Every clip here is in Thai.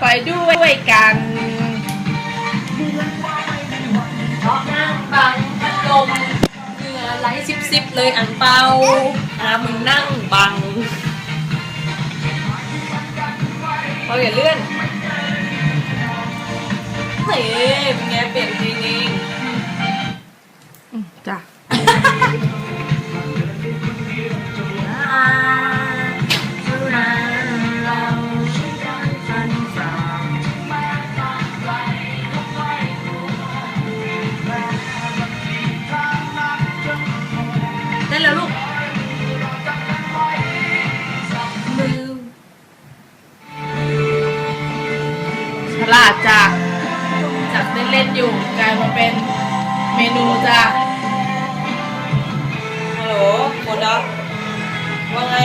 ไปด้วยกันเพราะนั่งบังพัดลมเหงื่อไหลซิบซิบเลยอ่างเปาอามึงนั่งบังเขาอย่าเลื่อนเฮ้ยเป็นไงเปลี่ยนจริง ฉลาดจ้ะจากเล่นๆอยู่กลายมาเป็นเมนูจ้ะฮัลโหลโมด็อกว่าไง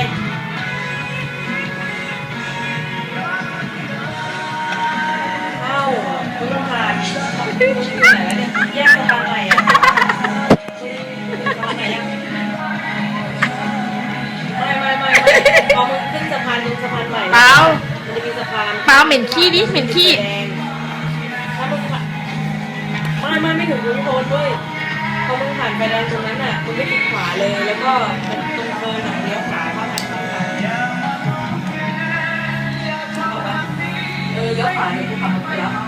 เข้าเพิ่งผ่านอยู่ไหนแล้วเนี่ยแยกสะพานใหม่อะสะพานใหม่ยังไม่ไม่ไม่ไม่พอมึงขึ้นสะพานลงสะพานใหม่เปล่ามันจะมีสะพานเปล่าเหม็นขี้ดิเหม็นขี้ โดนด้วยพอมึงผ่านไปแดงตรงนั้นอะมึงไม่ติดขวาเลย แล้วก็ตรงเทิร์นอะเลี้ยวขวาเข้าทางขวาเอาปเออเลี้ยวขวาเดี๋ยกูขับรถไปแล้ว